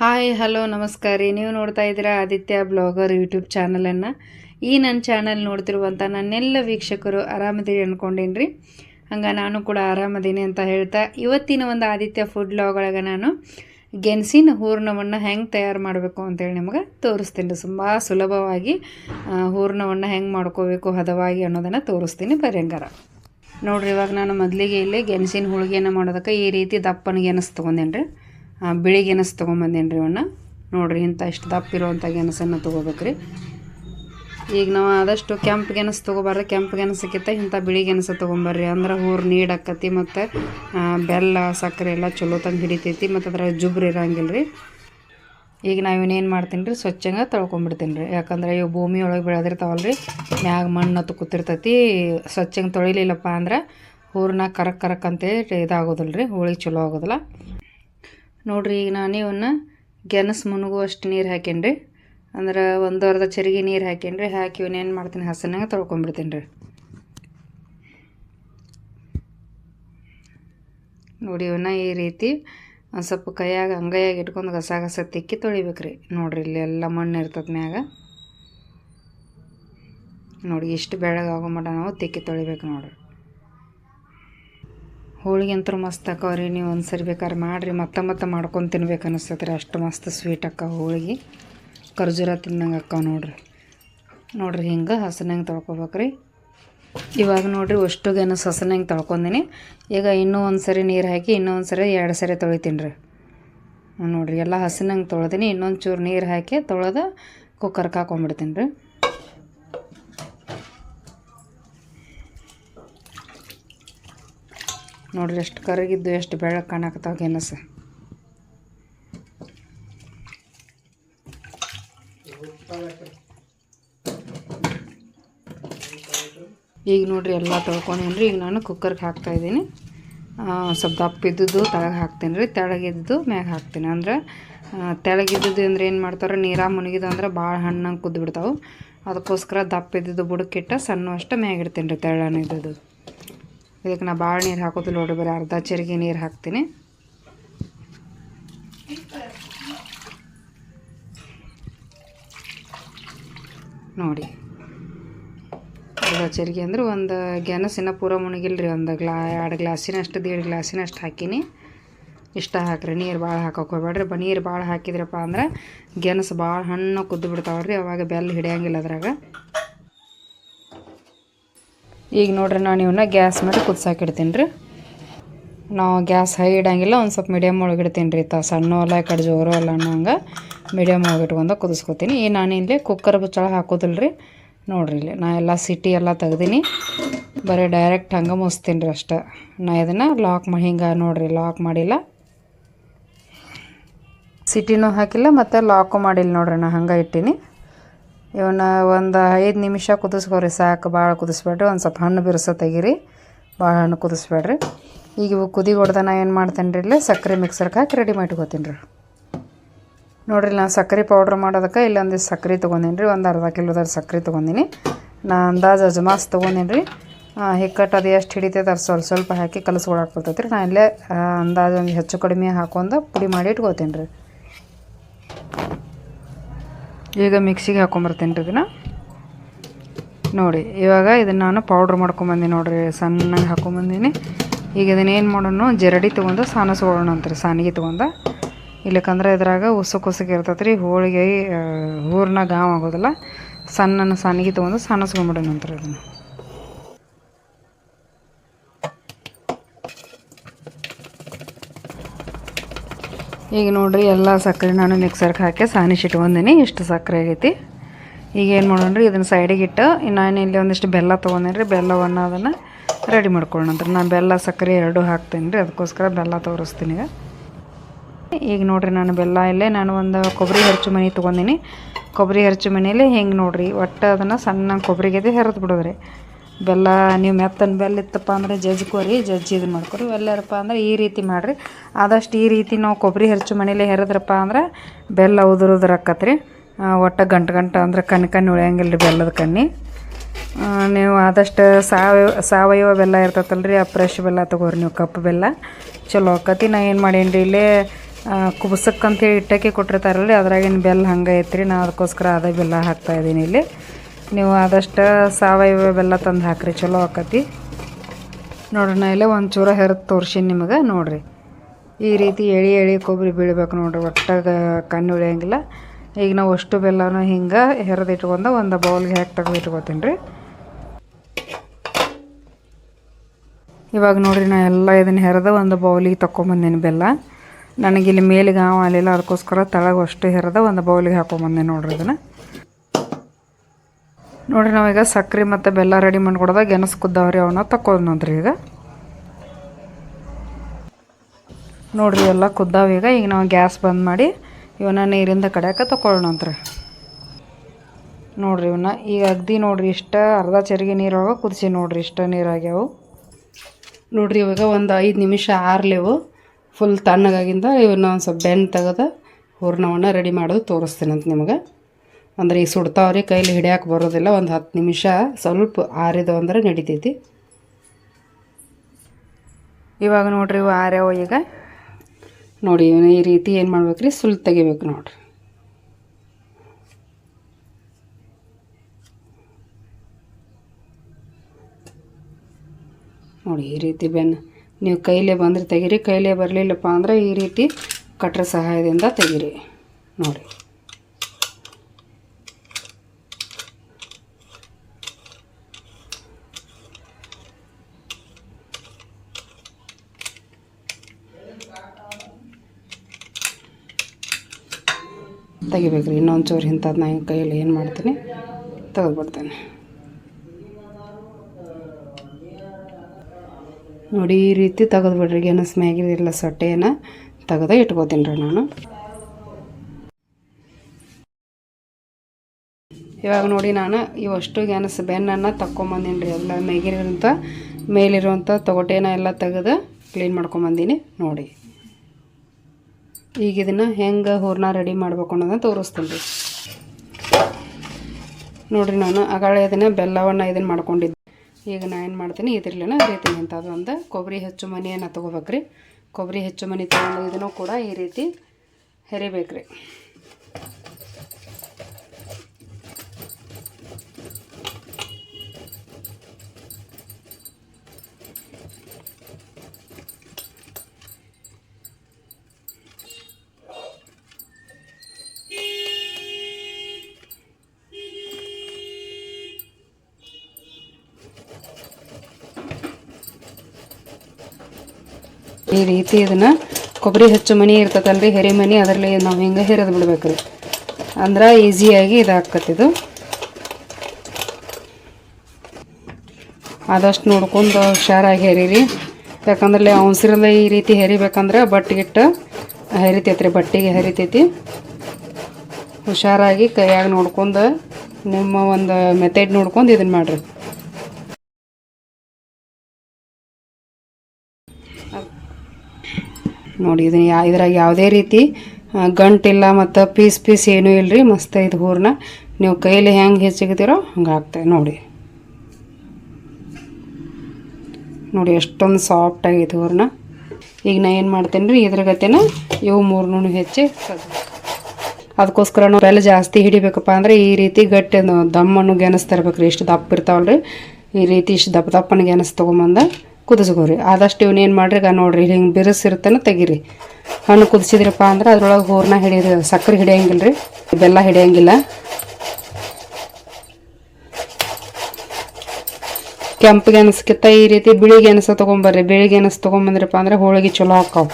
Hi, hello, ನಮಸ್ಕಾರ. ರೀ ನೀವು ನೋಡ್ತಾ ಇದ್ದೀರಾ ಆದಿತ್ಯ ಬ್ಲಾಗರ್ ಯೂಟ್ಯೂಬ್ ಚಾನಲನ್ನು. ಈ ನನ್ನ ಚಾನಲ್ ನೋಡ್ತಿರುವಂಥ ನನ್ನೆಲ್ಲ ವೀಕ್ಷಕರು ಆರಾಮದಿರಿ ಅಂದ್ಕೊಂಡೇನಿ ರೀ ಹಂಗೆ ನಾನು ಕೂಡ ಆರಾಮದೀನಿ ಅಂತ ಹೇಳ್ತಾ ಇವತ್ತಿನ ಒಂದು ಆದಿತ್ಯ ಫುಡ್ ಲಾಗ್ ನಾನು ಗೆಣಸಿನ ಹೂರ್ಣವನ್ನು ಹೆಂಗೆ ತಯಾರು ಮಾಡಬೇಕು ಅಂತೇಳಿ ನಿಮಗೆ ತೋರಿಸ್ತೀನಿ. ರೀ ತುಂಬ ಸುಲಭವಾಗಿ ಹೂರ್ಣವನ್ನು ಹೆಂಗೆ ಮಾಡ್ಕೋಬೇಕು, ಹದವಾಗಿ ಅನ್ನೋದನ್ನು ತೋರಿಸ್ತೀನಿ ಬರ್ರಿ ಹಂಗಾರ. ನೋಡ್ರಿ, ಇವಾಗ ನಾನು ಮೊದಲಿಗೆ ಇಲ್ಲಿ ಗೆಣಸಿನ ಹೋಳಿಗೆಯನ್ನು ಮಾಡೋದಕ್ಕೆ ಈ ರೀತಿ ದಪ್ಪನ ಗೆಣಸು ತೊಗೊಂಡೇನಿ ರೀ ಬಿಳಿ ಗೆಣಸು ತೊಗೊಂಬಂದೇನು ರೀ ಇವನ್ನ ನೋಡಿರಿ ಇಂಥ ಇಷ್ಟು ದಪ್ಪ ಇರುವಂಥ ಗೆಣಸನ್ನು ತೊಗೋಬೇಕ್ರಿ. ಈಗ ನಾವು ಆದಷ್ಟು ಕೆಂಪು ಗೆಣಸು ತೊಗೋಬಾರ್ದು. ಕೆಂಪು ಗೆಣಸಕ್ಕಿಂತ ಇಂಥ ಬಿಳಿ ಗೆಣಸು ತೊಗೊಂಬರ್ರಿ. ಅಂದ್ರೆ ಹೂರು ನೀಡಾಕತಿ ಮತ್ತು ಬೆಲ್ಲ, ಸಕ್ಕರೆ ಎಲ್ಲ ಚಲೋ ತಂದು ಹಿಡಿತೈತಿ ಮತ್ತು ಅದರ ಜುಬ್ರು ಇರೋಂಗಿಲ್ಲ ರೀ ಈಗ ನಾವು ಇವನೇನು ಮಾಡ್ತೀನಿ ರೀ ಸ್ವಚ್ಛಂಗೆ ತೊಳ್ಕೊಂಬಿಡ್ತೀನಿ ರೀ ಯಾಕಂದ್ರೆ ಇವು ಭೂಮಿ ಒಳಗೆ ಬೆಳೆದಿರ್ತಾವಲ್ಲ ರೀ ಮ್ಯಾಗ ಮಣ್ಣು ಹತ್ತು ಕೂತಿರ್ತೈತಿ. ಸ್ವಚ್ಛಂಗೆ ತೊಳಿಲಿಲ್ಲಪ್ಪ ಅಂದ್ರೆ ಹೂರ್ನ ಕರಕ್ ಕರಕ್ ಅಂತೇಳಿ ಇದಾಗೋದಿಲ್ಲ ರೀ ಹೋಳಿಗೆ ಚಲೋ ಆಗೋದಿಲ್ಲ. ನೋಡ್ರಿ, ಈಗ ನಾನು ಇವನ್ನ ಗೆಣಸು ಮುನುಗುವಷ್ಟು ನೀರು ಹಾಕೇನಿ ಅಂದ್ರೆ ಒಂದು ಅರ್ಧ ಚರಿಗೆ ನೀರು ಹಾಕೇನ್ರಿ ರೀ ಹಾಕಿ ಇವನ್ನೇನು ಮಾಡ್ತೀನಿ ಹಸನಾಗ ತೊಳ್ಕೊಂಬಿಡ್ತೀನಿ ರೀ ನೋಡಿ ಇವನ್ನ ಈ ರೀತಿ ಒಂದು ಸ್ವಲ್ಪ ಕೈಯಾಗ ಅಂಗೈಯಾಗಿ ಇಟ್ಕೊಂಡು ಗಸ ಗಸ ತಿಕ್ಕಿ ತೊಳಿಬೇಕು ರೀ ನೋಡಿರಿ, ಇಲ್ಲಿ ಎಲ್ಲ ಮಣ್ಣು ಇರ್ತದ ಮ್ಯಾಗ. ನೋಡಿ, ಇಷ್ಟು ಬೆಳಗಾಗೋ ಮಟ್ಟ ನಾವು ತಿಕ್ಕಿ ತೊಳಿಬೇಕು ನೋಡ್ರಿ. ಹೋಳಿಗೆ ಅಂತೂ ಮಸ್ತ್ ಅಕ್ಕವ್ರಿ ನೀವು ಒಂದು ಸರಿ ಬೇಕಾದ್ರೆ ಮಾಡಿರಿ. ಮತ್ತೆ ಮತ್ತೆ ಮಾಡ್ಕೊಂಡು ತಿನ್ಬೇಕು ಅನಿಸ್ತದೆ ರೀ ಅಷ್ಟು ಮಸ್ತ್ ಸ್ವೀಟ್ ಅಕ್ಕ ಹೋಳಿಗೆ. ಖರ್ಜೂರ ತಿನ್ನಂಗೆ ಅಕ್ಕ ನೋಡ್ರಿ. ನೋಡ್ರಿ ಹಿಂಗೆ ಹಸನಂಗೆ ತೊಳ್ಕೊಬೇಕ್ರಿ ಇವಾಗ ನೋಡ್ರಿ ಅಷ್ಟು ಗೆಣಸು ಹಸನಂಗೆ ತೊಳ್ಕೊಂದಿನಿ. ಈಗ ಇನ್ನೂ ಒಂದು ಸರಿ ನೀರು ಹಾಕಿ ಇನ್ನೂ ಒಂದು ಸರಿ ಎರಡು ಸರಿ ತೊಳಿತೀನಿ ರೀ ನೋಡ್ರಿ, ಎಲ್ಲ ಹಸನಂಗೆ ತೊಳೆದೀನಿ. ಇನ್ನೊಂದು ಚೂರು ನೀರು ಹಾಕಿ ತೊಳೆದು ಕುಕ್ಕರ್ಗೆ ಹಾಕೊಂಡ್ಬಿಡ್ತೀನಿ ರೀ ನೋಡ್ರಿ ಎಷ್ಟು ಕರಗಿದ್ದು, ಎಷ್ಟು ಬೆಳಗ್ಗೆ ಕಾಣಕತ್ತಾವ ಗೆಣಸು. ಈಗ ನೋಡ್ರಿ ಎಲ್ಲ ತೊಳ್ಕೊಂಡೇನ್ರಿ. ಈಗ ನಾನು ಕುಕ್ಕರ್ಗೆ ಹಾಕ್ತಾ ಇದ್ದೀನಿ. ಸ್ವಲ್ಪ ದಪ್ಪ ಇದ್ದದ್ದು ತೆಳಗೆ ಹಾಕ್ತೀನಿ ರೀ ತೆಳಗಿದ್ದು ಮ್ಯಾಗ ಹಾಕ್ತೀನಿ. ಅಂದ್ರೆ ತೆಳಗಿದ್ದದ್ದು ಅಂದ್ರೆ ಏನು ಮಾಡ್ತಾರೆ ನೀರಾಗ ಮುನಿಗಿದ್ದು ಅಂದ್ರೆ ಭಾಳ ಹಣ್ಣಂಗೆ ಕುದ್ದು ಬಿಡ್ತಾವೆ ಅದಕ್ಕೋಸ್ಕರ ದಪ್ಪ ಇದ್ದದ್ದು ಬುಡಕ್ಕಿಟ್ಟ ಸಣ್ಣ ಅಷ್ಟು ಮ್ಯಾಗ ಇಡ್ತೀನಿ ರೀ ಇದ್ದದ್ದು. ಇದಕ್ಕೆ ನಾ ಭಾಳ ನೀರು ಹಾಕೋದಿಲ್ಲ ನೋಡಿ ಬರೀ ಅರ್ಧ ಚರಿಗೆ ನೀರು ಹಾಕ್ತೀನಿ. ನೋಡಿ. ಅರ್ಧ ಚರಿಗೆ ಅಂದ್ರೆ ಒಂದು ಗೆಣಸಿನ ಪೂರ ಮುಣಗಿಲ್ರಿ, ಒಂದು ಗ್ಲಾ, ಎರಡು ಗ್ಲಾಸಿನಷ್ಟು, ದೇಡ್ ಗ್ಲಾಸಿನಷ್ಟು ಹಾಕೀನಿ. ಇಷ್ಟ ಹಾಕ್ರಿ, ನೀರು ಭಾಳ ಹಾಕೋಕೆ ಹೋಗ್ಬೇಡ್ರಿ. ಬ, ನೀರು ಭಾಳ ಹಾಕಿದ್ರಪ್ಪ ಅಂದ್ರೆ ಗೆಣಸು ಭಾಳ ಹಣ್ಣು ಕುದ್ದು ಬಿಡ್ತಾವ್ರಿ, ಅವಾಗ ಬೆಲ್ಲ ಹಿಡಿಯಂಗಿಲ್ಲ ಅದ್ರಾಗ. ಈಗ ನೋಡ್ರಿ ನಾನು ಇವನ್ನ ಗ್ಯಾಸ್ ಮೇಲೆ ಕುದ್ಸಾಕಿಡ್ತೀನಿ ರೀ ನಾವು ಗ್ಯಾಸ್ ಹೈ ಇಡಂಗಿಲ್ಲ, ಒಂದು ಸ್ವಲ್ಪ ಮೀಡಿಯಮ್ ಒಳಗೆ ಇಡ್ತೀನಿ ರೀ ತ ಸಣ್ಣ ಅಲ್ಲ, ಈ ಕಡೆ ಜೋರು ಅಲ್ಲ ಅನ್ನೋಂಗೆ ಮೀಡಿಯಮ್ ಒಳಗೆ ಇಟ್ಕೊಂಡು ಕುದಿಸ್ಕೊತೀನಿ. ಈ ನಾನು ಇಲ್ಲಿ ಕುಕ್ಕರ್ ಬುಚ್ಚಳ ಹಾಕೋದಿಲ್ಲ ರೀ ನೋಡ್ರಿ ಇಲ್ಲಿ, ನಾ ಎಲ್ಲ ಸಿಟಿ ಎಲ್ಲ ತೆಗ್ದೀನಿ. ಬರೀ ಡೈರೆಕ್ಟ್ ಹಂಗೆ ಮುಸ್ತೀನಿ ರೀ ಅಷ್ಟೇ. ನಾ ಇದನ್ನು ಲಾಕ್ ಮಾಡಿ ಹಿಂಗೆ ನೋಡಿರಿ ಲಾಕ್ ಮಾಡಿಲ್ಲ. ಸಿಟಿನೂ ಹಾಕಿಲ್ಲ, ಮತ್ತು ಲಾಕು ಮಾಡಿಲ್ಲ ನೋಡ್ರಿ, ನಾ ಹಂಗೆ ಇಟ್ಟೀನಿ. ಇವನ್ನ ಒಂದು ಐದು ನಿಮಿಷ ಕುದಿಸ್ಕೋರಿ, ಸಾಕು. ಭಾಳ ಕುದಿಸ್ಬೇಡ್ರಿ, ಒಂದು ಸ್ವಲ್ಪ ಹಣ್ಣು ಬಿರುಸ ತೆಗೀರಿ. ಭಾಳ ಹಣ್ಣು ಕುದಿಸ್ಬೇಡ್ರಿ. ಈಗ ಇವು ಕುದಿ ಹೊಡೆದ ನಾ ಏನು ಮಾಡ್ತೇನೆ ರೀ ಇಲ್ಲೇ? ಸಕ್ಕರೆ ಮಿಕ್ಸರ್ಗೆ ಹಾಕಿ ರೆಡಿ ಮಾಡ್ಕೋತೀನಿ ರೀ ನೋಡಿರಿ, ನಾನು ಸಕ್ಕರೆ ಪೌಡ್ರ್ ಮಾಡೋದಕ್ಕೆ ಇಲ್ಲೊಂದು ಸಕ್ಕರೆ ತೊಗೊಂಡೀನಿ ರೀ ಒಂದು ಅರ್ಧ ಕಿಲೋದ ಸಕ್ಕರೆ ತೊಗೊಂಡಿನಿ. ನಾ ಅಂದಾಜು ಅಜಮಾಸ್ ತೊಗೊಂಡೀನಿ ರೀ ಹಿಕ್ಕಟ್ಟು ಅದು ಎಷ್ಟು ಹಿಡಿತೈತೆ ಅದು ಸ್ವಲ್ಪ ಸ್ವಲ್ಪ ಹಾಕಿ ಕಲಸ್ಕೊಳಕ್ಕೆ ಬರ್ತೈತೆ ರೀ ನಾನು ಇಲ್ಲೇ ಅಂದಾಜು ಒಂದು ಹೆಚ್ಚು ಕಡಿಮೆ ಹಾಕೊಂಡು ಪುಡಿ ಮಾಡಿ ಇಟ್ಕೋತೀನಿ ರೀ ಈಗ ಮಿಕ್ಸಿಗೆ ಹಾಕೊಂಬರ್ತೀನಿ ರೀ ಇದನ್ನು. ನೋಡಿ, ಇವಾಗ ಇದನ್ನು ನಾನು ಪೌಡ್ರ್ ಮಾಡ್ಕೊಂಬಂದಿನಿ ನೋಡಿರಿ, ಸಣ್ಣಗೆ ಹಾಕೊಂಬಂದಿನಿ. ಈಗ ಇದನ್ನೇನು ಮಾಡೋಣ, ಜರಡಿ ತೊಗೊಂಡು ಸಾನಸ್ಕೊಳ್ಳೋಣ ರೀ, ಸಾನಿಗೆ ತೊಗೊಂಡು. ಇಲ್ಲಕ್ಕಂದ್ರೆ ಇದ್ರಾಗ ಉಸು ಉಸುಕ್ ಇರ್ತೈತೆ ರೀ, ಹೋಳಿಗೆ ಹೂರ್ನ ಗಾವ್ ಆಗೋದಿಲ್ಲ. ಸಣ್ಣನ ಸಾನಿಗೆ ತೊಗೊಂಡು ಸಾನಸ್ಕೊಂಬಿಡೋಣ ಅಂತ್ರಿ ಇದನ್ನು. ಈಗ ನೋಡಿರಿ, ಎಲ್ಲ ಸಕ್ಕರೆ ನಾನು ಮಿಕ್ಸರ್ಗೆ ಹಾಕಿ ಸಾನಿಸಿ ಇಟ್ಕೊಂಡೀನಿ. ಇಷ್ಟು ಸಕ್ಕರೆ ಆಗೈತಿ. ಈಗ ಏನು ಮಾಡೋಣ ಇದನ್ನು ಸೈಡಿಗೆ ಇಟ್ಟು ನಾನು ಇಲ್ಲಿ ಒಂದಿಷ್ಟು ಬೆಲ್ಲ ತೊಗೊಂಡೇನಿ ರೀ ಬೆಲ್ಲವನ್ನು ಅದನ್ನು ರೆಡಿ ಮಾಡ್ಕೊಳ್ಳೋಣ ಅಂತ ನಾನು ಬೆಲ್ಲ ಸಕ್ಕರೆ ಎರಡೂ ಹಾಕ್ತೀನಿ ರೀ ಅದಕ್ಕೋಸ್ಕರ ಬೆಲ್ಲ ತೋರಿಸ್ತೀನಿ ಈಗ. ಈಗ ನೋಡ್ರಿ, ನಾನು ಬೆಲ್ಲ ಇಲ್ಲೇ, ನಾನು ಒಂದು ಕೊಬ್ಬರಿ ಹೆರ್ಚು ಮನೆ ತೊಗೊಂಡಿನಿ. ಕೊಬ್ಬರಿ ಹೆರ್ಚು ಮನೇಲಿ ಹೆಂಗೆ ನೋಡಿರಿ, ಒಟ್ಟು ಅದನ್ನು ಸಣ್ಣ ಕೊಬ್ಬರಿಗೆದೆ ಹೆರದು ಬಿಡೋದ್ರಿ. ಬೆಲ್ಲ, ನೀವು ಮೆತ್ತನ ಬೆಲ್ಲ ಇತ್ತಪ್ಪ ಅಂದರೆ ಜಜ್ಕೋರಿ ಜಜ್ಜಿ ಇದು ಮಾಡ್ಕೊರಿ. ಎಲ್ಲರಪ್ಪ ಅಂದ್ರೆ ಈ ರೀತಿ ಮಾಡಿರಿ. ಆದಷ್ಟು ಈ ರೀತಿ ನಾವು ಕೊಬ್ಬರಿ ಹೆರ್ಚು ಮನೇಲಿ ಹೆರದ್ರಪ್ಪ ಅಂದ್ರೆ ಬೆಲ್ಲ ಉದುರು ಉದುರು ಆಕತ್ರಿ ಒಟ್ಟು ಗಂಟು ಗಂಟು ಅಂದ್ರೆ ಕಣ್ಣು ಕಣ್ಣು ಉಳಿಯಂಗಿಲ್ಲ ರೀ ಬೆಲ್ಲದ ಕಣ್ಣಿ. ನೀವು ಆದಷ್ಟು ಸಾವಯವ ಸಾವಯವ ಬೆಲ್ಲ ಇರ್ತೈತಲ್ಲ ರೀ ಆ ಫ್ರೆಶ್ ಬೆಲ್ಲ ತೊಗೋರಿ ನೀವು ಕಪ್ಪು ಬೆಲ್ಲ. ಚಲೋ ಆಕತಿ. ನಾ ಏನು ಮಾಡೀನಿ ರೀ ಇಲ್ಲೇ ಕುಬಸಕ್ಕಂತೇಳಿ ಇಟ್ಟಕ್ಕೆ ಕೊಟ್ಟಿರ್ತಾರಲ್ಲ ರೀ ಅದ್ರಾಗಿನ ಬೆಲ್ಲ ಹಂಗೆ ಐತ್ರಿ. ನಾ ಅದಕ್ಕೋಸ್ಕರ ಅದೇ ಬೆಲ್ಲ ಹಾಕ್ತಾಯಿದ್ದೀನಿ ಇಲ್ಲಿ. ನೀವು ಆದಷ್ಟು ಸಾವಯವ ಬೆಲ್ಲ ತಂದು ಹಾಕ್ರಿ, ಚಲೋ ಆಕತಿ. ನೋಡ್ರಿ, ನಾ ಇಲ್ಲೇ ಒಂದು ಚೂರ ಹೆರದು ತೋರ್ಸೀನಿ ನಿಮಗೆ, ನೋಡ್ರಿ. ಈ ರೀತಿ ಎಳಿ ಎಳಿ ಕೊಬ್ಬರಿ ಬೀಳ್ಬೇಕು ನೋಡ್ರಿ, ಒಟ್ಟಾಗ ಕಣ್ಣು ಉಳಿಯಂಗಿಲ್ಲ. ಈಗ ನಾವು ಅಷ್ಟು ಬೆಲ್ಲನೂ ಹಿಂಗೆ ಹೆರದು ಒಂದು ಬೌಲ್ಗೆ ಹಾಕಿ ತೆಗೆದು ಇಟ್ಕೊತೀನಿ ರೀ. ಇವಾಗ ನೋಡ್ರಿ, ನಾ ಎಲ್ಲ ಇದನ್ನು ಹೆರೆದು ಒಂದು ಬೌಲಿಗೆ ತೊಗೊಂಬಂದೇನೆ ಬೆಲ್ಲ. ನನಗಿಲ್ಲಿ ಮೇಲಿಗೆ ಹಾವು ಅಲ್ಲಿಲ್ಲ ಅದಕ್ಕೋಸ್ಕರ ತಳಗೆ ಅಷ್ಟು ಹೆರೆದ ಒಂದು ಬೌಲಿಗೆ ಹಾಕೊಂಬಂದೆ ನೋಡ್ರಿ ಇದನ್ನು. ನೋಡ್ರಿ ನಾವೀಗ ಸಕ್ಕರೆ ಮತ್ತು ಬೆಲ್ಲ ರೆಡಿ ಮಾಡ್ಕೊಡ್ದಾಗ ಗೆಣಸು ಕುದ್ದಾವ್ರಿ ಅವನ್ನ ತಕೊಂಡ್ರಿ ಈಗ. ನೋಡ್ರಿ ಎಲ್ಲ ಕುದ್ದಾವ ಈಗ. ಈಗ ನಾವು ಗ್ಯಾಸ್ ಬಂದ್ ಮಾಡಿ ಇವನ್ನ ನೀರಿಂದ ಕಡಿಯಾಕ ತಗೊಳ್ಳೋಣಂತ್ರಿ ನೋಡ್ರಿ. ಇವನ್ನ. ಈಗ ಅಗ್ದಿ ನೋಡ್ರಿ ಇಷ್ಟ ಅರ್ಧ ಚರಿಗೆ ನೀರೊಳಗೆ ಕುದಿಸಿ ನೋಡ್ರಿ ಇಷ್ಟ ನೀರಾಗ್ಯಾವು. ನೋಡ್ರಿ ಇವಾಗ ಒಂದು ಐದು ನಿಮಿಷ ಆರ್ಲೆವು. ಫುಲ್ ತಣ್ಣಗಾಗಿಂದ ಇವನ್ನ ಒಂದು ಸ್ವಲ್ಪ ಬೆಣ್ಣೆ ತೆಗೆದು ಹೂರ್ಣವನ್ನು ರೆಡಿ ಮಾಡೋದು ತೋರಿಸ್ತೀನಂತ ನಿಮಗೆ. ಅಂದ್ರೆ ಈಗ ಸುಡ್ತಾವ್ರಿ, ಕೈಲಿ ಹಿಡಿಯಕ್ಕೆ ಬರೋದಿಲ್ಲ, ಒಂದು ಹತ್ತು ನಿಮಿಷ ಸ್ವಲ್ಪ ಆರಿದು ಅಂದ್ರೆ ನಡಿತೈತಿ. ಇವಾಗ ನೋಡ್ರಿ ಇವು ಆರ್ಯಾವ ಈಗ. ನೋಡಿ ಇವನು ಈ ರೀತಿ ಏನು ಮಾಡ್ಬೇಕ್ರಿ? ಸುಲ್ ತೆಗಿಬೇಕು ನೋಡ್ರಿ. ನೋಡಿ, ಈ ರೀತಿ ಬೆನ್ನು ನೀವು ಕೈಲೇ ಬಂದರೆ ತೆಗೀರಿ, ಕೈಲೇ ಬರಲಿಲ್ಲಪ್ಪ ಅಂದ್ರೆ ಈ ರೀತಿ ಕಟ್ರ ಸಹಾಯದಿಂದ ತೆಗೀರಿ. ನೋಡಿ. ತೆಗಿಬೇಕ್ರಿ. ಇನ್ನೊಂದು ಚೂರು ಇಂಥದ್ದು ನಾನು ಕೈಯಲ್ಲಿ ಏನು ಮಾಡ್ತೀನಿ, ತೆಗೆದ್ಬಿಡ್ತೇನೆ. ನೋಡಿ, ಈ ರೀತಿ ತೆಗೆದ್ಬಿಡ್ರಿ. ಏನು ಮ್ಯಾಗಿರಲ್ಲ ಸೊಟ್ಟೆನ ತೆಗೆದ ಇಟ್ಕೋತೀನಿ ರೀ ನಾನು. ಇವಾಗ ನೋಡಿ ನಾನು ಇವಷ್ಟು ಗೆಣಸು ಬೆನ್ನನ್ನು ತಕ್ಕೊಂಬಂದೀನಿ ರೀ. ಎಲ್ಲ ಮ್ಯಾಗಿರೋಂಥ ಮೇಲಿರುವಂಥ ತೊಗಟೆನ ಎಲ್ಲ ತೆಗೆದು ಕ್ಲೀನ್ ಮಾಡ್ಕೊಂಬಂದೀನಿ. ನೋಡಿ. ಈಗ ಇದನ್ನು ಹೆಂಗೆ ಹೂರ್ಣ ರೆಡಿ ಮಾಡ್ಬೇಕು ಅನ್ನೋದನ್ನು ತೋರಿಸ್ತೀನಿ ರೀ. ನೋಡಿರಿ ನಾನು ಅಗಾಳೆ ಇದನ್ನು ಬೆಲ್ಲವನ್ನು ಇದನ್ನು ಮಾಡ್ಕೊಂಡಿದ್ದೆ. ಈಗ ನಾನು ಏನು ಮಾಡ್ತೀನಿ, ಇದ್ರಲ್ಲೇನ ರೀತಿ ಅಂತ ಒಂದು ಕೊಬ್ಬರಿ ಹೆಚ್ಚು ಮನೆಯನ್ನು ತೊಗೋಬೇಕ್ರಿ. ಕೊಬ್ಬರಿ ಹೆಚ್ಚು ಮನೆ ತೊಗೊಂಡು ಇದನ್ನು ಕೂಡ ಈ ರೀತಿ ಹೆರಿಬೇಕ್ರಿ. ಈ ರೀತಿ ಇದನ್ನು ಕೊಬ್ಬರಿ ಹೆಚ್ಚು ಮನಿ ಇರ್ತದಲ್ರಿ, ಹೆರಿ ಮನಿ, ಅದರಲ್ಲಿ ನಾವು ಹಿಂಗೆ ಹೆರೆದು ಬಿಡ್ಬೇಕ್ರಿ. ಅಂದ್ರೆ ಈಸಿಯಾಗಿ ಇದಾಕತ್ತಿದು ಆದಷ್ಟು ನೋಡ್ಕೊಂಡು ಹುಷಾರಾಗಿ ಹೆರೀರಿ. ಯಾಕಂದ್ರೆ ಅವಸರಲ್ಲ ಈ ರೀತಿ ಹೆರಿಬೇಕಂದ್ರೆ ಬಟ್ಟಿಗಿಟ್ಟು ಹೆರಿತೈತ್ರಿ, ಬಟ್ಟಿಗೆ ಹೆರಿತೈತಿ. ಹುಷಾರಾಗಿ ಕೈಯಾಗಿ ನೋಡ್ಕೊಂಡು ನಿಮ್ಮ ಒಂದು ಮೆಥಡ್ ನೋಡ್ಕೊಂಡು ಇದನ್ನು ಮಾಡಿರಿ. ನೋಡಿ, ಇದನ್ನ ಯಾ ಇದ್ರಾಗ ಯಾವುದೇ ರೀತಿ ಗಂಟಿಲ್ಲ ಮತ್ತು ಪೀಸ್ ಪೀಸ್ ಏನೂ ಇಲ್ಲರಿ ಮಸ್ತ್ ಇದು ಹೂರನ್ನ ನೀವು ಕೈಲಿ ಹೆಂಗೆ ಹೆಚ್ಚಿಗ್ತೀರೋ ಹಂಗೆ ಆಗ್ತದೆ ನೋಡಿ. ನೋಡಿ, ಎಷ್ಟೊಂದು ಸಾಫ್ಟ್ ಇದು ಹೂರ್ಣ. ಈಗ ನಾ ಏನು ಮಾಡ್ತೇನೆ ರೀ ಇದ್ರ ಗತೆನ ಇವು ಮೂರ್ನೂ ಹೆಚ್ಚಿ ಅದಕ್ಕೋಸ್ಕರ ನಾವು ಬೆಲ್ಲ ಜಾಸ್ತಿ ಹಿಡಿಬೇಕಪ್ಪ ಅಂದರೆ ಈ ರೀತಿ ಗಟ್ಟಿ ದಮ್ಮನ್ನು ಗೆನಸ್ ತರ್ಬೇಕು ರೀ ಇಷ್ಟು ದಪ್ಪ ಇರ್ತಾವಲ್ರಿ. ಈ ರೀತಿ ಇಷ್ಟು ದಪ್ಪ ದಪ್ಪನ ಗೆನಸ್ ತೊಗೊಂಬಂದ ಕುದಿಸ್ಕೋರಿ. ಆದಷ್ಟು ಇವನೇನು ಮಾಡ್ರಿ, ಈಗ ನೋಡ್ರಿ ಹಿಂಗೆ ಬಿರುಸಿರ್ತನ ತೆಗೀರಿ. ಹಣ್ಣು ಕುದಿಸಿದ್ರಪ್ಪ ಅಂದ್ರೆ ಅದ್ರೊಳಗೆ ಹೂರ್ನ ಹಿಡಿಯೋದು ಸಕ್ಕರೆ ಹಿಡಿಯಂಗಿಲ್ಲ ರೀ ಬೆಲ್ಲ ಹಿಡಿಯಂಗಿಲ್ಲ. ಕೆಂಪು ಅನಿಸ್ಕಿತ್ತ ಈ ರೀತಿ ಬಿಳಿ ಅನಿಸ ತೊಗೊಂಬರ್ರಿ. ಬಿಳಿ ಅನಿಸ್ ತೊಗೊಂಬಂದ್ರಪ್ಪ ಅಂದ್ರೆ ಹೋಳಿಗೆ ಚಲೋ ಆಕಾವು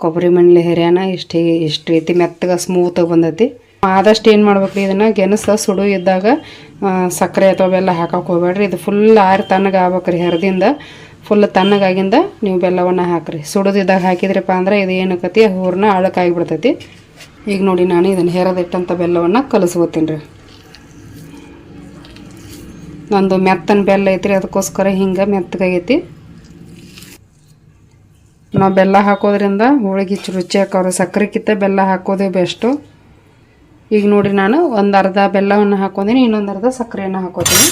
ಕೊಬ್ಬರಿ ಮಣ್ಲಿ ಹೆರ್ಯಾನ, ಇಷ್ಟು ಇಷ್ಟು ರೀತಿ ಮೆತ್ತಗೆ ಸ್ಮೂತಾಗಿ ಬಂದೈತಿ. ಆದಷ್ಟು ಏನು ಮಾಡ್ಬೇಕ್ರಿ ಇದನ್ನು? ಗೆಣಸ, ಸುಡು ಇದ್ದಾಗ ಸಕ್ಕರೆ ಅಥವಾ ಬೆಲ್ಲ ಹಾಕಕ್ಕೆ ಹೋಗ್ಬೇಡ್ರಿ. ಇದು ಫುಲ್ ಆರು ತಣ್ಣಗೆ ಆಗ್ಬೇಕ್ರಿ ಹೆರದಿಂದ. ಫುಲ್ ತಣ್ಣಗಾಗಿಂದ ನೀವು ಬೆಲ್ಲವನ್ನು ಹಾಕ್ರಿ. ಸುಡೋದಿದ್ದಾಗ ಹಾಕಿದ್ರಪ್ಪ ಅಂದ್ರೆ ಇದು ಏನಕ್ಕತಿ ಹೂರ್ಣ ಆಳಕ್ಕಾಗಿಬಿಡ್ತೈತಿ ಈಗ ನೋಡಿ ನಾನು ಇದನ್ನು ಹೆರದಿಟ್ಟಂಥ ಬೆಲ್ಲವನ್ನು ಕಲಿಸ್ಕೋತೀನಿ ರೀ. ನಂದು ಮೆತ್ತನ ಬೆಲ್ಲ ಐತ್ರಿ, ಅದಕ್ಕೋಸ್ಕರ ಹಿಂಗೆ ಮೆತ್ತಗಾಗೈತಿ. ನಾವು ಬೆಲ್ಲ ಹಾಕೋದ್ರಿಂದ ಹೋಳಿಗೆ ರುಚಿ ಹಾಕೋರು ಸಕ್ಕರೆಕ್ಕಿಂತ ಬೆಲ್ಲ ಹಾಕೋದೇ ಬೆಸ್ಟು ಈಗ ನೋಡಿ ನಾನು ಒಂದು ಅರ್ಧ ಬೆಲ್ಲವನ್ನು ಹಾಕೋತೀನಿ ಇನ್ನೊಂದು ಅರ್ಧ ಸಕ್ಕರೆಯನ್ನು ಹಾಕೋತೀನಿ.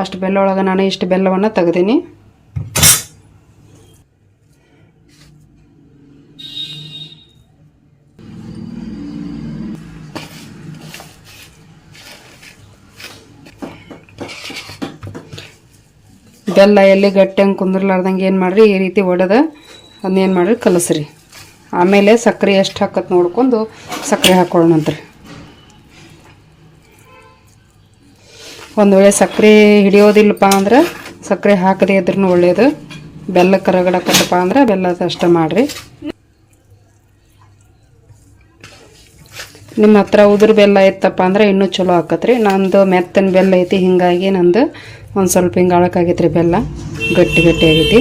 ಅಷ್ಟು ಬೆಲ್ಲ ಒಳಗೆ ನಾನು ಇಷ್ಟು ಬೆಲ್ಲವನ್ನು ತೆಗ್ದೀನಿ. ಬೆಲ್ಲ ಎಲ್ಲಿ ಗಟ್ಟಿ ಹಂಗೆ ಕುಂದಿರ್ಲಾರ್ದಂಗೆ ಏನು ಮಾಡಿರಿ? ಈ ರೀತಿ ಒಡೆದು ಅದನ್ನೇನು ಮಾಡಿರಿ, ಕಲಸ್ರಿ. ಆಮೇಲೆ ಸಕ್ಕರೆ ಎಷ್ಟು ಹಾಕತ್ ನೋಡ್ಕೊಂಡು ಸಕ್ಕರೆ ಹಾಕ್ಕೊಳ್ಳೋಣಂತ್ರಿ ಒಂದು ವೇಳೆ ಸಕ್ಕರೆ ಹಿಡಿಯೋದಿಲ್ಲಪ್ಪ ಅಂದ್ರೆ ಸಕ್ಕರೆ ಹಾಕದೇ ಇದ್ರೂ ಒಳ್ಳೆಯದು ಬೆಲ್ಲ ಕರಗಡಕತ್ತಪ್ಪ ಅಂದ್ರೆ ಬೆಲ್ಲದ ಅಷ್ಟ ಮಾಡಿರಿ. ನಿಮ್ಮ ಹತ್ರ ಉದುರು ಬೆಲ್ಲ ಇತ್ತಪ್ಪ ಅಂದ್ರೆ ಇನ್ನೂ ಚಲೋ ಆಕತ್ರಿ ನಂದು ಮೆತ್ತನ ಬೆಲ್ಲ ಐತಿ, ಹಿಂಗಾಗಿ ನಂದು ಒಂದು ಸ್ವಲ್ಪ ಹಿಂಗೆ ಬೆಲ್ಲ. ಗಟ್ಟಿ ಗಟ್ಟಿ ಆಗೈತಿ.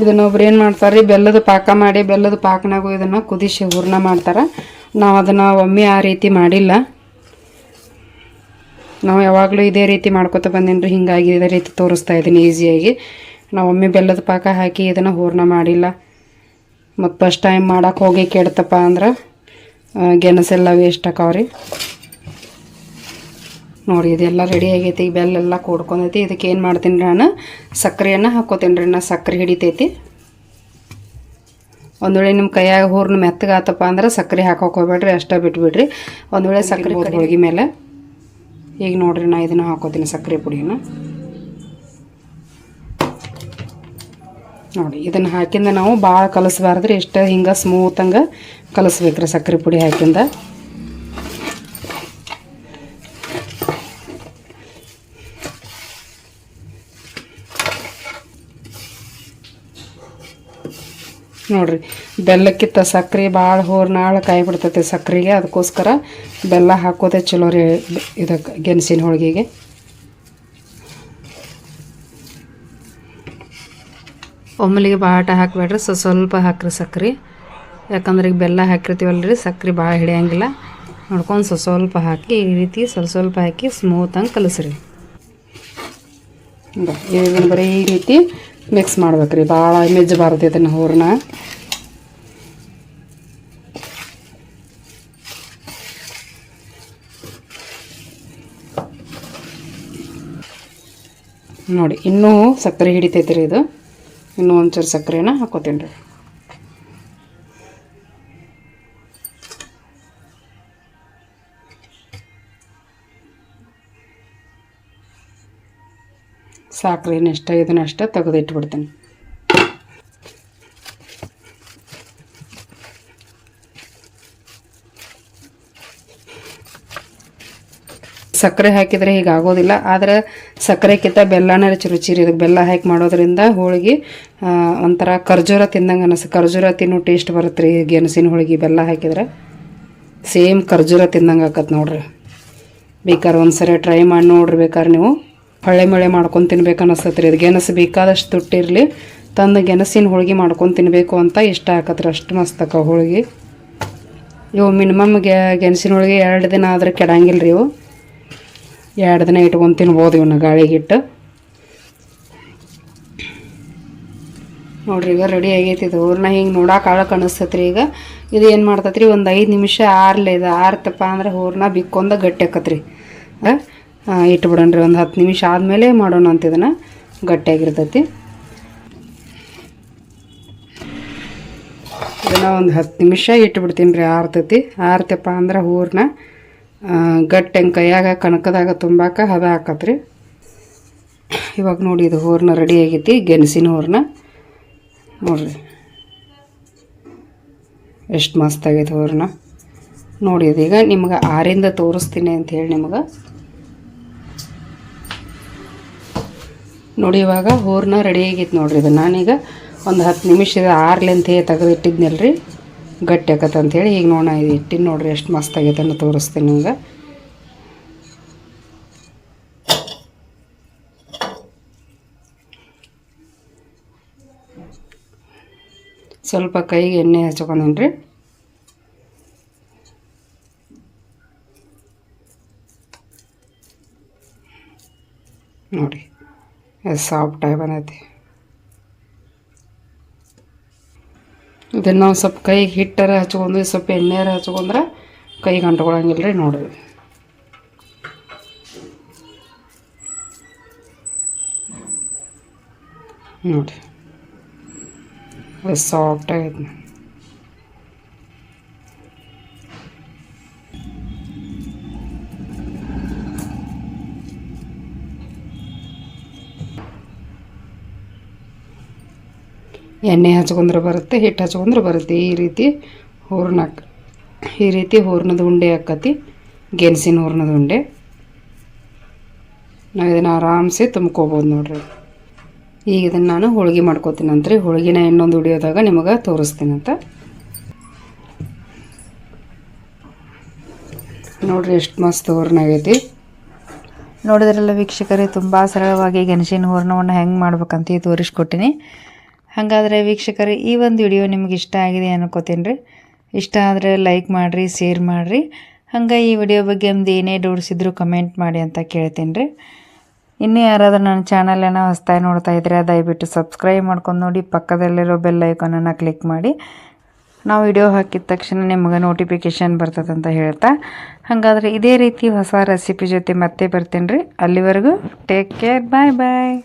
ಇದನ್ನ ಒಬ್ರು ಏನು ಮಾಡ್ತಾರೆ ಬೆಲ್ಲದ ಪಾಕ ಮಾಡಿ ಬೆಲ್ಲದ ಪಾಕನಾಗೂ ಇದನ್ನು ಕುದಿಸಿ ಹೂರ್ಣ ಮಾಡ್ತಾರೆ. ನಾವು ಅದನ್ನು ಒಮ್ಮೆ ಆ ರೀತಿ ಮಾಡಿಲ್ಲ. ನಾವು ಯಾವಾಗಲೂ ಇದೇ ರೀತಿ ಮಾಡ್ಕೊತ ಬಂದೇನ್ರಿ. ಹಿಂಗಾಗಿ ಇದೇ ರೀತಿ ತೋರಿಸ್ತಾ ಇದ್ದೀನಿ ಈಸಿಯಾಗಿ. ನಾವು ಒಮ್ಮೆ ಬೆಲ್ಲದ ಪಾಕ ಹಾಕಿ ಇದನ್ನು ಹೂರ್ಣ ಮಾಡಿಲ್ಲ. ಮತ್ತು ಫಸ್ಟ್ ಟೈಮ್ ಮಾಡೋಕೆ ಹೋಗಿ ಕೆಡ್ತಪ್ಪ ಅಂದ್ರೆ ಗೆಣಸೆಲ್ಲ ವೇಸ್ಟ್ ಆಕಾವ್ರಿ. ನೋಡಿ ಇದೆಲ್ಲ ರೆಡಿ ಆಗೈತಿ. ಈಗ ಬೆಲ್ಲೆಲ್ಲ ಕೂಡ್ಕೊಂಡೈತಿ. ಇದಕ್ಕೆ ಏನು ಮಾಡ್ತೀನಿ ರೀ ನಾನು? ಸಕ್ಕರೆಯನ್ನು ಹಾಕೋತೀನಿ ರೀ ನಾ ಸಕ್ಕರೆ ಹಿಡಿತೈತಿ. ಒಂದು ವೇಳೆ ನಿಮ್ಮ ಕೈಯಾಗ ಹೂರ್ನ ಮೆತ್ತಗೆ ಆತಪ್ಪ ಅಂದ್ರೆ ಸಕ್ಕರೆ ಹಾಕೋಕೆ ಹೋಗ್ಬೇಡ್ರಿ. ಅಷ್ಟೇ ಬಿಟ್ಬಿಡ್ರಿ. ಒಂದು ವೇಳೆ ಸಕ್ಕರೆ ಹೋಗಿ ಮೇಲೆ. ಈಗ ನೋಡಿರಿ ನಾ ಇದನ್ನು ಹಾಕೋತೀನಿ ಸಕ್ಕರೆ ಪುಡಿನ. ನೋಡಿ ಇದನ್ನು ಹಾಕಿಂದ ನಾವು ಭಾಳ ಕಲಿಸ್ಬಾರ್ದ್ರಿ. ಎಷ್ಟು ಹಿಂಗೆ ಸ್ಮೂತಂಗೆ ಕಲಸ್ಬೇಕ್ರಿ ಸಕ್ಕರೆ ಪುಡಿ ಹಾಕಿಂದ. ನೋಡ್ರಿ ಬೆಲ್ಲಕ್ಕಿಂತ ಸಕ್ಕರೆ ಭಾಳ ಹೋರ್ನಾಳ ಕಾಯಿ ಬಿಡ್ತೈತೆ ಸಕ್ಕರೆಗೆ ಅದಕ್ಕೋಸ್ಕರ ಬೆಲ್ಲ ಹಾಕೋದೇ ಚಲೋ ರೀ ಇದಕ್ಕೆ ಗೆಣಸಿನ ಹೋಳಿಗೆಗೆ. ಒಮ್ಮಲಿಗೆ ಬಾಟ ಹಾಕಬೇಡ್ರಿ, ಸೊ ಸ್ವಲ್ಪ ಹಾಕ್ರಿ ಸಕ್ಕರೆ ಯಾಕಂದ್ರೆ ಈಗ ಬೆಲ್ಲ ಹಾಕಿರ್ತೀವಲ್ಲ ರೀ ಸಕ್ಕರೆ ಭಾಳ ಹಿಡಿಯಂಗಿಲ್ಲ. ನೋಡ್ಕೊಂಡು ಸೊ ಸ್ವಲ್ಪ ಹಾಕಿ, ಈ ರೀತಿ ಸ್ವಲ್ಪ ಸ್ವಲ್ಪ ಹಾಕಿ ಸ್ಮೂತಂಗೆ ಕಲಸ್ರಿ. ಬರೀ ಈ ರೀತಿ ಮಿಕ್ಸ್ ಮಾಡ್ಬೇಕ್ರಿ. ಭಾಳ ಮೆಜ್ಜಬಾರ್ದು ಇದನ್ನು ಹೂರ್ಣ. ನೋಡಿ, ಇನ್ನೂ ಸಕ್ಕರೆ ಹಿಡಿತೈತೆ ರೀ ಇದು. ಇನ್ನೂ ಒಂಚೂರು ಸಕ್ಕರೆನ ಹಾಕೋತೀನಿ ರೀ. ಸಾಕ್ರಿ ನೆಷ್ಟ ಇದನ್ನ ತೆಗೆದಿಟ್ಬಿಡ್ತೀನಿ. ತೆಗೆದು ಸಕ್ಕರೆ ಹಾಕಿದರೆ ಹೀಗೆ ಆಗೋದಿಲ್ಲ, ಆದರೆ ಸಕ್ಕರೆಕ್ಕಿಂತ ಬೆಲ್ಲನ ರುಚಿ ರೀ ಇದಕ್ಕೆ ಬೆಲ್ಲ ಹಾಕಿ ಮಾಡೋದ್ರಿಂದ ಹೋಳಿಗೆ ಒಂಥರ ಖರ್ಜೂರ ತಿಂದಂಗೆ ಅನಿಸ್. ಖರ್ಜೂರ ತಿನ್ನೋ ಟೇಸ್ಟ್ ಬರುತ್ತೆ ರೀ ಗೆಣಸಿನ ಹೋಳಿಗೆ ಬೆಲ್ಲ ಹಾಕಿದ್ರೆ. ಸೇಮ್ ಖರ್ಜೂರ ತಿಂದಂಗೆ ಆಕತ್ ನೋಡ್ರಿ. ಬೇಕಾದ್ರೆ ಒಂದ್ಸರಿ ಟ್ರೈ ಮಾಡಿ ನೋಡ್ರಿ ಬೇಕಾದ್ರೆ ನೀವು. ಹೊಳೆ ಮಳೆ ಮಾಡ್ಕೊಂಡು ತಿನ್ಬೇಕು ಅನಿಸ್ತೈತೆ ಅದು ಗೆಣಸು ಬೇಕಾದಷ್ಟು ತುಟ್ಟಿರಲಿ, ತಂದು ಗೆಣಸಿನ ಹೋಳಿಗೆ ಮಾಡ್ಕೊಂಡು ತಿನ್ನಬೇಕು ಅಂತ ಇಷ್ಟ ಆಕತ್ರಿ ಅಷ್ಟು ಮಸ್ತ್ ಆಕ ಹೋಳಿಗೆ. ಇವು ಮಿನಿಮಮ್ಗೆ ಗೆಣಸಿನ ಹೋಳಿಗೆ ಎರಡು ದಿನ ಆದ್ರೆ ಕೆಡಂಗಿಲ್ಲ ರೀ ಇವು. ಎರಡು ದಿನ ಇಟ್ಕೊಂಡು ತಿನ್ಬೋದು ಇವನ್ನ ಗಾಳಿಗಿಟ್ಟು ನೋಡ್ರಿ ಈಗ ರೆಡಿ ಆಗೈತಿ ಇದು. ಹೂರ್ಣ ಹಿಂಗೆ ನೋಡಕ್ಕೆ ಆಳಕ್ಕೆ ಅನಿಸ್ತೈತ್ರಿ ಈಗ. ಇದು ಏನು ಮಾಡ್ತತ್ರಿ? ಒಂದು ಐದು ನಿಮಿಷ ಆರ್ಲಿ ಇದು. ಆರ್ತಪ್ಪ ಅಂದ್ರೆ ಹೂರ್ನ ಬಿಕ್ಕೊಂದ ಗಟ್ಟಿ ಆಕತ್ರಿ ಇಟ್ಬಿಡೋಣ್ರಿ, ಒಂದು ಹತ್ತು ನಿಮಿಷ ಆದಮೇಲೆ ಮಾಡೋಣ ಅಂತ ಇದನ್ನು. ಗಟ್ಟಿಯಾಗಿರ್ತೈತಿ. ಇದನ್ನು ಒಂದು ಹತ್ತು ನಿಮಿಷ ಇಟ್ಬಿಡ್ತೀನಿ ರೀ ಆರ್ತೈತಿ. ಆರ್ತಪ್ಪ ಅಂದ್ರೆ ಹೂರನ್ನ ಗಟ್ಟಿ ಕೈಯಾಗ, ಕಣಕದಾಗ ತುಂಬಾಕ ಹದ ಹಾಕತ್ರಿ. ಇವಾಗ ನೋಡಿ, ಇದು ಹೂರನ್ನ ರೆಡಿ ಆಗೈತಿ, ಗೆಣಸಿನ ಹೂರನ್ನ ನೋಡ್ರಿ. ಎಷ್ಟು ಮಸ್ತ್ ಆಗೈತೆ ಹೂರನ್ನ ನೋಡಿ, ಇದೀಗ ನಿಮ್ಗೆ ಆರಿಂದ ತೋರಿಸ್ತೀನಿ ಅಂತ ಹೇಳಿ ನಿಮ್ಗೆ ನೋಡಿ ಇವಾಗ ಹೂರ್ನ ರೆಡಿ ಆಗೈತೆ ನೋಡ್ರಿ ಇದು. ನಾನೀಗ ಒಂದು ಹತ್ತು ನಿಮಿಷದ ಆರ್ಲಿ ಅಂತ ಹೇಳಿ ತೆಗೆದಿಟ್ಟಿದ್ನಲ್ರಿ. ಗಟ್ಟಿ ಆಕತ್ತ ಈಗ ನೋಡೋಣ, ಇದು ಇಟ್ಟಿನ ನೋಡ್ರಿ ಎಷ್ಟು ಮಸ್ತ್ ಆಗೈತೆ ಅಂತ ತೋರಿಸ್ತೀನಿ ಈಗ ಸ್ವಲ್ಪ ಕೈಗೆ ಎಣ್ಣೆ ಹಚ್ಕೊಂಡೇನ್ರಿ. ನೋಡಿ. ಸಾಫ್ಟಾಗಿ ಬಂದೈತಿ ಇದನ್ನು ನಾವು ಸ್ವಲ್ಪ ಕೈಗೆ ಹಿಟ್ಟರ ಹಚ್ಕೊಂಡು ಸ್ವಲ್ಪ ಎಣ್ಣೆರ ಹಚ್ಕೊಂಡ್ರೆ ಕೈಗೆ ಅಂಟ್ಕೊಳಂಗಿಲ್ಲ ರೀ ನೋಡಿರಿ. ನೋಡಿ ಸಾಫ್ಟ್ ಎಣ್ಣೆ ಹಚ್ಕೊಂಡ್ರೆ ಬರುತ್ತೆ, ಹಿಟ್ಟು ಹಚ್ಕೊಂಡ್ರೆ ಬರುತ್ತೆ. ಈ ರೀತಿ ಹೂರ್ಣ ಈ ರೀತಿ ಹೂರ್ಣದ ಉಂಡೆ ಹಾಕತಿ, ಗೆಣಸಿನ ಹೂರ್ಣದ ಉಂಡೆ. ನಾವು ಇದನ್ನು ಆರಾಮ್ಸೆ ತುಂಬ್ಕೋಬೋದು ನೋಡ್ರಿ. ಈಗ ಇದನ್ನು ನಾನು ಹೋಳಿಗೆ ರೀ. ಹೋಳ್ಗಿನ ಇನ್ನೊಂದು ವಿಡಿಯೋದಾಗ ನಿಮಗೆ ತೋರಿಸ್ತೀನಂತ ನೋಡ್ರಿ ಎಷ್ಟು ಮಸ್ತ್ ಹೂರ್ಣ ಆಗೈತಿ. ನೋಡಿದ್ರಲ್ಲ ವೀಕ್ಷಕರೇ, ತುಂಬ ಸರಳವಾಗಿ ಗೆಣಸಿನ ಹೂರ್ಣವನ್ನು ಹೆಂಗೆ ಮಾಡ್ಬೇಕಂತ ತೋರಿಸ್ಕೊಟ್ಟಿನಿ. ಹಾಗಾದರೆ ವೀಕ್ಷಕರೇ, ಈ ಒಂದು ವಿಡಿಯೋ ನಿಮ್ಗೆ ಇಷ್ಟ ಆಗಿದೆ ಅನ್ಕೋತೀನಿ ರೀ. ಇಷ್ಟ ಆದರೆ ಲೈಕ್ ಮಾಡಿರಿ ಶೇರ್ ಮಾಡಿರಿ. ಹಂಗೆ ಈ ವಿಡಿಯೋ ಬಗ್ಗೆ ಒಂದು ಏನೇ ಡೌಟ್ಸ್ ಕಮೆಂಟ್ ಮಾಡಿ ಅಂತ ಕೇಳ್ತೀನಿ ರೀ. ಇನ್ನೂ ಯಾರಾದರೂ ನನ್ನ ಚಾನಲನ್ನು ಹೊಸ್ತಾಯಿ ನೋಡ್ತಾ ಇದ್ರೆ ದಯವಿಟ್ಟು ಸಬ್ಸ್ಕ್ರೈಬ್ ಮಾಡ್ಕೊಂಡು ನೋಡಿ, ಪಕ್ಕದಲ್ಲಿರೋ ಬೆಲ್ ಐಕಾನನ್ನು ಕ್ಲಿಕ್ ಮಾಡಿ. ನಾವು ವಿಡಿಯೋ ಹಾಕಿದ ತಕ್ಷಣ ನಿಮಗೆ ನೋಟಿಫಿಕೇಷನ್ ಬರ್ತದೆ ಅಂತ ಹೇಳ್ತಾ. ಹಾಗಾದರೆ ಇದೇ ರೀತಿ ಹೊಸ ರೆಸಿಪಿ ಜೊತೆ ಮತ್ತೆ ಬರ್ತೀನಿ ರೀ. ಅಲ್ಲಿವರೆಗೂ ಟೇಕ್ ಕೇರ್ ಬಾಯ್ ಬಾಯ್